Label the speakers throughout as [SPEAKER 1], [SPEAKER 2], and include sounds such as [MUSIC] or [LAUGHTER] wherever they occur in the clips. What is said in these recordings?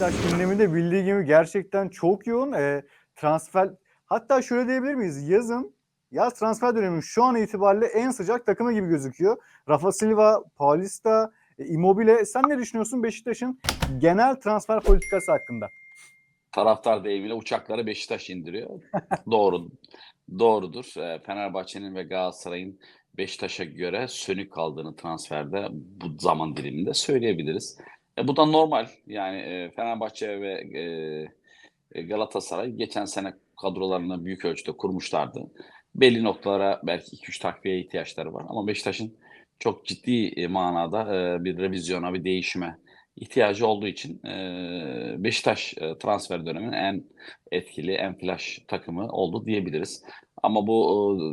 [SPEAKER 1] Beşiktaş gündemi de bildiği gibi gerçekten çok yoğun. E, transfer hatta şöyle diyebilir miyiz? Yazın yaz transfer dönemi şu an itibariyle en sıcak takımı gibi gözüküyor. Rafa Silva, Paulista, e, Immobile. Sen ne düşünüyorsun Beşiktaş'ın genel transfer politikası hakkında?
[SPEAKER 2] Taraftar deyimiyle uçakları Beşiktaş indiriyor. [LAUGHS] Doğru. Doğrudur. E, Fenerbahçe'nin ve Galatasaray'ın Beşiktaş'a göre sönük kaldığını transferde bu zaman diliminde söyleyebiliriz. E, bu da normal. Yani e, Fenerbahçe ve e, e, Galatasaray geçen sene kadrolarını büyük ölçüde kurmuşlardı. Belli noktalara belki 2-3 takviye ihtiyaçları var. Ama Beşiktaş'ın çok ciddi e, manada e, bir revizyona, bir değişime ihtiyacı olduğu için e, Beşiktaş e, transfer döneminin en etkili, en flash takımı oldu diyebiliriz. Ama bu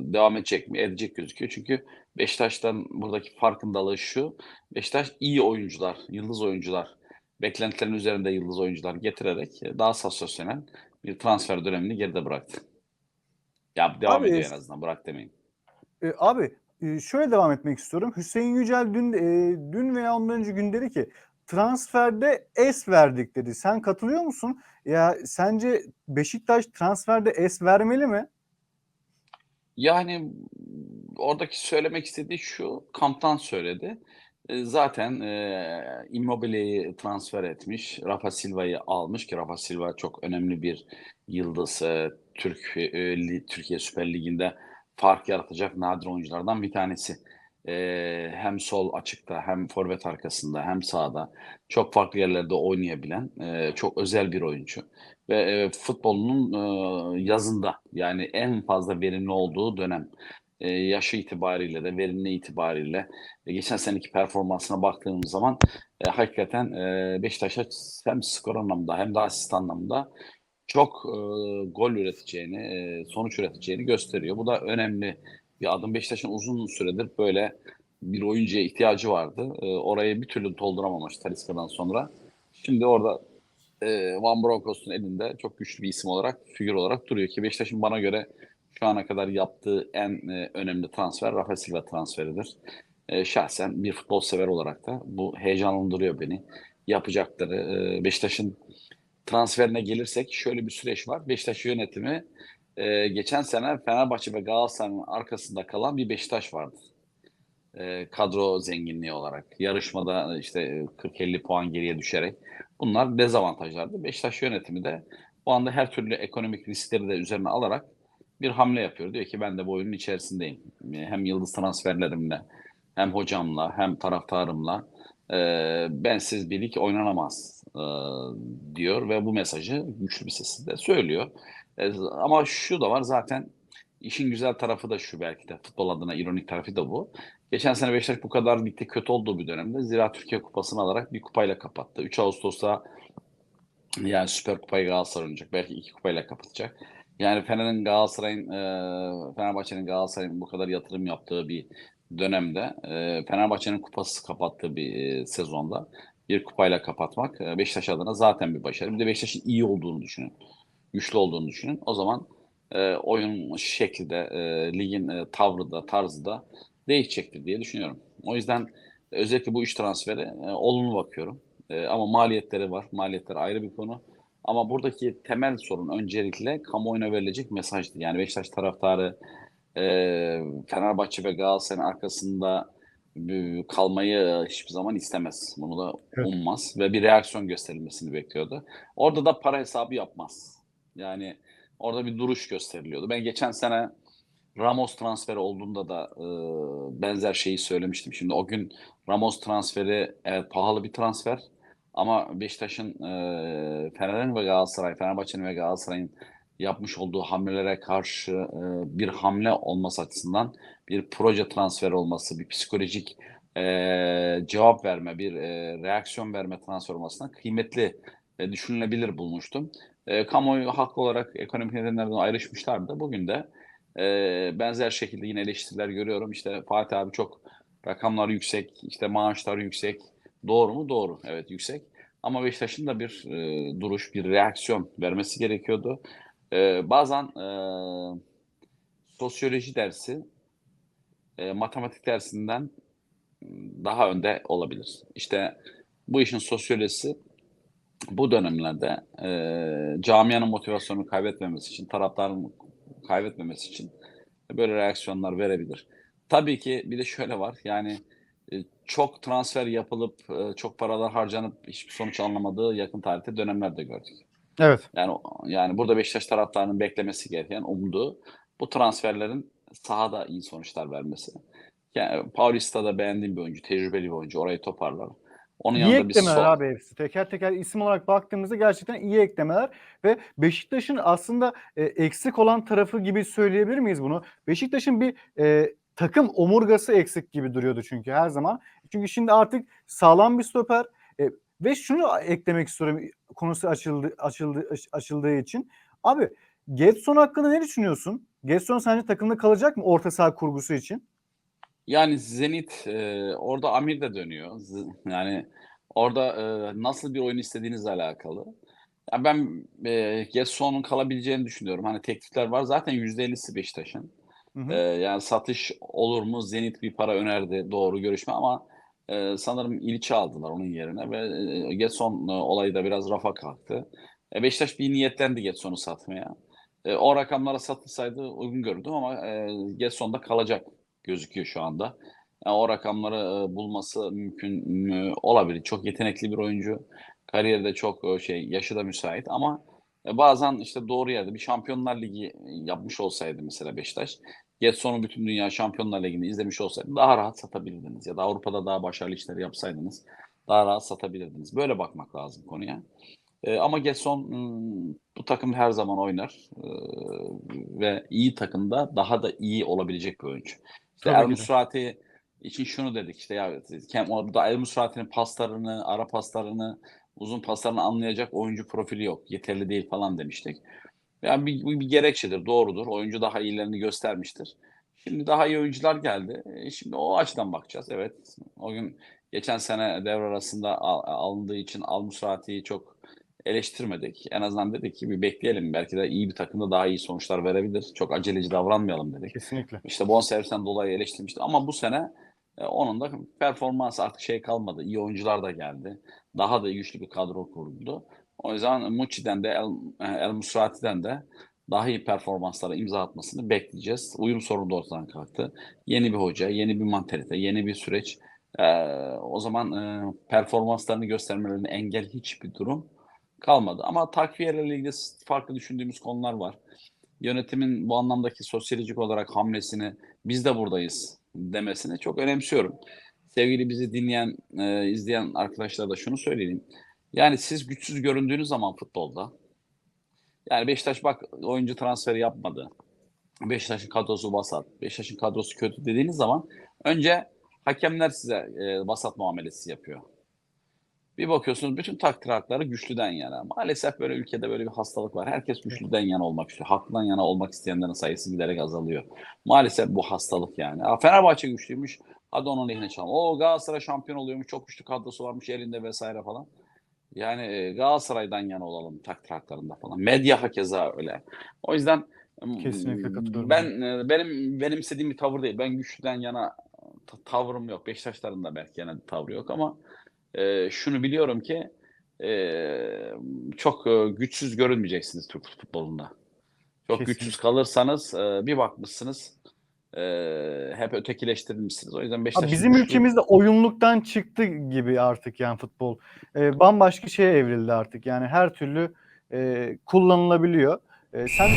[SPEAKER 2] e, devam edecek mi? Edecek gözüküyor. Çünkü Beşiktaş'tan buradaki farkındalığı şu. Beşiktaş iyi oyuncular, yıldız oyuncular, beklentilerin üzerinde yıldız oyuncular getirerek e, daha sansasyonel bir transfer dönemini geride bıraktı. Ya devam
[SPEAKER 1] Abi,
[SPEAKER 2] ediyor en azından. Bırak demeyin.
[SPEAKER 1] E, abi şöyle devam etmek istiyorum. Hüseyin Yücel dün e, dün veya ondan önce gün dedi ki transferde es verdik dedi. Sen katılıyor musun? Ya sence Beşiktaş transferde es vermeli mi?
[SPEAKER 2] Yani oradaki söylemek istediği şu, kamptan söyledi. E, zaten e, Immobile'yi transfer etmiş, Rafa Silva'yı almış ki Rafa Silva çok önemli bir yıldız. Türk e, Türkiye Süper Ligi'nde fark yaratacak nadir oyunculardan bir tanesi. E, hem sol açıkta, hem forvet arkasında, hem sağda çok farklı yerlerde oynayabilen e, çok özel bir oyuncu ve e, futbolunun e, yazında yani en fazla verimli olduğu dönem e, yaşı itibariyle de verimli itibariyle e, geçen seneki performansına baktığımız zaman e, hakikaten e, Beşiktaş'a hem skor anlamında hem de asist anlamında çok e, gol üreteceğini, e, sonuç üreteceğini gösteriyor. Bu da önemli bir adım. Beşiktaş'ın uzun süredir böyle bir oyuncuya ihtiyacı vardı. E, orayı bir türlü dolduramamış Talisca'dan sonra. Şimdi orada e, Van Bronckhorst'un elinde çok güçlü bir isim olarak, figür olarak duruyor ki Beşiktaş'ın bana göre şu ana kadar yaptığı en e, önemli transfer Rafa Silva transferidir. E, şahsen bir futbol sever olarak da bu heyecanlandırıyor beni. Yapacakları e, Beşiktaş'ın transferine gelirsek şöyle bir süreç var. Beşiktaş yönetimi e, geçen sene Fenerbahçe ve Galatasaray'ın arkasında kalan bir Beşiktaş vardı. E, kadro zenginliği olarak. Yarışmada işte e, 40-50 puan geriye düşerek. Bunlar dezavantajlardı. Beşiktaş yönetimi de bu anda her türlü ekonomik riskleri de üzerine alarak bir hamle yapıyor. Diyor ki ben de bu oyunun içerisindeyim. Hem yıldız transferlerimle, hem hocamla, hem taraftarımla e, bensiz bir lig oynanamaz e, diyor ve bu mesajı güçlü bir sesle söylüyor. E, ama şu da var zaten işin güzel tarafı da şu belki de futbol adına ironik tarafı da bu. Geçen sene Beşiktaş bu kadar ligde kötü olduğu bir dönemde Zira Türkiye Kupası'nı alarak bir kupayla kapattı. 3 Ağustos'ta yani Süper Kupayı Galatasaray oynayacak. Belki iki kupayla kapatacak. Yani Fener'in Galatasaray'ın e, Fenerbahçe'nin Galatasaray'ın bu kadar yatırım yaptığı bir dönemde e, Fenerbahçe'nin kupası kapattığı bir e, sezonda bir kupayla kapatmak e, Beşiktaş adına zaten bir başarı. Bir de Beşiktaş'ın iyi olduğunu düşünün. Güçlü olduğunu düşünün. O zaman e, oyun şekli de e, ligin e, tavrı da tarzı da değişecektir diye düşünüyorum. O yüzden özellikle bu üç transfere e, olumlu bakıyorum. E, ama maliyetleri var. Maliyetler ayrı bir konu. Ama buradaki temel sorun öncelikle kamuoyuna verilecek mesajdı. Yani Beşiktaş taraftarı e, Fenerbahçe ve Galatasaray'ın arkasında e, kalmayı hiçbir zaman istemez. Bunu da
[SPEAKER 1] Evet.
[SPEAKER 2] ummaz ve bir reaksiyon gösterilmesini bekliyordu. Orada da para hesabı yapmaz. Yani orada bir duruş gösteriliyordu. Ben geçen sene Ramos transferi olduğunda da e, benzer şeyi söylemiştim. Şimdi o gün Ramos transferi evet pahalı bir transfer ama Beşiktaş'ın e, Fener'in ve Galatasaray, Fenerbahçe'nin ve Galatasaray'ın yapmış olduğu hamlelere karşı e, bir hamle olması açısından bir proje transferi olması, bir psikolojik e, cevap verme, bir e, reaksiyon verme transfer olmasına kıymetli ve düşünülebilir bulmuştum. E, kamuoyu haklı olarak ekonomik nedenlerden ayrışmışlardı. Bugün de e, benzer şekilde yine eleştiriler görüyorum. İşte Fatih abi çok rakamlar yüksek, işte maaşlar yüksek. Doğru mu? Doğru. Evet yüksek. Ama Beşiktaş'ın da bir e, duruş, bir reaksiyon vermesi gerekiyordu. E, bazen e, sosyoloji dersi e, matematik dersinden daha önde olabilir. İşte bu işin sosyolojisi bu dönemlerde e, camianın motivasyonunu kaybetmemesi için, taraftarın kaybetmemesi için böyle reaksiyonlar verebilir. Tabii ki bir de şöyle var yani e, çok transfer yapılıp e, çok paralar harcanıp hiçbir sonuç alınamadığı yakın tarihte dönemler de gördük.
[SPEAKER 1] Evet.
[SPEAKER 2] Yani yani burada Beşiktaş taraftarının beklemesi gereken, umduğu bu transferlerin sahada iyi sonuçlar vermesi. Yani Paulista da beğendiğim bir oyuncu, tecrübeli bir oyuncu. Orayı toparlar. Onun
[SPEAKER 1] İyi
[SPEAKER 2] yanında bir
[SPEAKER 1] eklemeler
[SPEAKER 2] sol-
[SPEAKER 1] abi hepsi. Teker teker isim olarak baktığımızda gerçekten iyi eklemeler ve Beşiktaş'ın aslında e, eksik olan tarafı gibi söyleyebilir miyiz bunu? Beşiktaş'ın bir e, takım omurgası eksik gibi duruyordu çünkü her zaman. Çünkü şimdi artık sağlam bir stoper e, ve şunu eklemek istiyorum konusu açıldı açıldı aç- açıldığı için. Abi Getson hakkında ne düşünüyorsun? Getson sence takımda kalacak mı orta saha kurgusu için?
[SPEAKER 2] Yani Zenit e, orada Amir de dönüyor. Z- Yani orada e, nasıl bir oyun istediğinizle alakalı. Ya ben e, Gesson'un kalabileceğini düşünüyorum. Hani teklifler var. Zaten %50'si Beşiktaş'ın.
[SPEAKER 1] Hı hı.
[SPEAKER 2] E, yani satış olur mu? Zenit bir para önerdi. Doğru görüşme ama e, sanırım İliç'i aldılar onun yerine ve e, Getson e, olayı da biraz rafa kalktı. E, Beşiktaş bir niyetlendi Getson'u satmaya. E, o rakamlara satılsaydı uygun gördüm ama e, Getson da kalacak gözüküyor şu anda. Yani o rakamları e, bulması mümkün mü? olabilir. Çok yetenekli bir oyuncu. Kariyeri de çok e, şey yaşı da müsait ama e, bazen işte doğru yerde bir Şampiyonlar Ligi yapmış olsaydı mesela Beşiktaş, Getson'u bütün dünya Şampiyonlar Ligi'nde izlemiş olsaydı daha rahat satabilirdiniz ya da Avrupa'da daha başarılı işler yapsaydınız daha rahat satabilirdiniz. Böyle bakmak lazım konuya. E, ama Getson bu takım her zaman oynar E, ve iyi takımda daha da iyi olabilecek bir oyuncu. İşte. El Musrati için şunu dedik işte ya Kem- orada El Musrati'nin paslarını, ara paslarını, uzun paslarını anlayacak oyuncu profili yok. Yeterli değil falan demiştik. Yani bir, bir, bir gerekçedir, doğrudur. Oyuncu daha iyilerini göstermiştir. Şimdi daha iyi oyuncular geldi. E, Şimdi o açıdan bakacağız. Evet. O gün geçen sene devre arasında al- alındığı için Al Musrati'yi çok eleştirmedik. En azından dedik ki bir bekleyelim. Belki de iyi bir takımda daha iyi sonuçlar verebilir. Çok aceleci davranmayalım dedik.
[SPEAKER 1] Kesinlikle.
[SPEAKER 2] İşte bonservisten dolayı eleştirmişti. Ama bu sene e, onun da performans artık şey kalmadı. İyi oyuncular da geldi. Daha da güçlü bir kadro kuruldu. O yüzden Mucci'den de El, El Musrati'den de daha iyi performanslara imza atmasını bekleyeceğiz. Uyum sorunu da ortadan kalktı. Yeni bir hoca, yeni bir mantalite, yeni bir süreç. Ee, o zaman e, performanslarını göstermelerine engel hiçbir durum kalmadı. Ama takviyelerle ilgili farklı düşündüğümüz konular var. Yönetimin bu anlamdaki sosyolojik olarak hamlesini biz de buradayız demesini çok önemsiyorum. Sevgili bizi dinleyen, e, izleyen arkadaşlara da şunu söyleyeyim. Yani siz güçsüz göründüğünüz zaman futbolda, yani Beşiktaş bak oyuncu transferi yapmadı. Beşiktaş'ın kadrosu vasat, Beşiktaş'ın kadrosu kötü dediğiniz zaman önce hakemler size e, vasat muamelesi yapıyor. Bir bakıyorsunuz bütün takdir hakları güçlüden yana. Maalesef böyle ülkede böyle bir hastalık var. Herkes güçlüden yana olmak istiyor. Haklıdan yana olmak isteyenlerin sayısı giderek azalıyor. Maalesef bu hastalık yani. Aa, Fenerbahçe güçlüymüş. Hadi onun lehine çalalım. O Galatasaray şampiyon oluyormuş. Çok güçlü kadrosu varmış elinde vesaire falan. Yani e, Galatasaray'dan yana olalım takdir haklarında falan. Medya hakeza öyle. O yüzden m,
[SPEAKER 1] Kesinlikle katılıyorum.
[SPEAKER 2] Ben e, benim benimsediğim bir tavır değil. Ben güçlüden yana ta- tavrım yok. Beşiktaşların da belki yana tavrı yok ama e, şunu biliyorum ki e, çok e, güçsüz görünmeyeceksiniz Türk futbolunda. Çok
[SPEAKER 1] Kesinlikle.
[SPEAKER 2] güçsüz kalırsanız e, bir bakmışsınız e, hep ötekileştirilmişsiniz. O yüzden
[SPEAKER 1] Abi
[SPEAKER 2] Beşiktaş'ın
[SPEAKER 1] bizim
[SPEAKER 2] güçlü-
[SPEAKER 1] ülkemizde oyunluktan çıktı gibi artık yani futbol. Ee, bambaşka şeye evrildi artık. Yani her türlü e, kullanılabiliyor. E, sen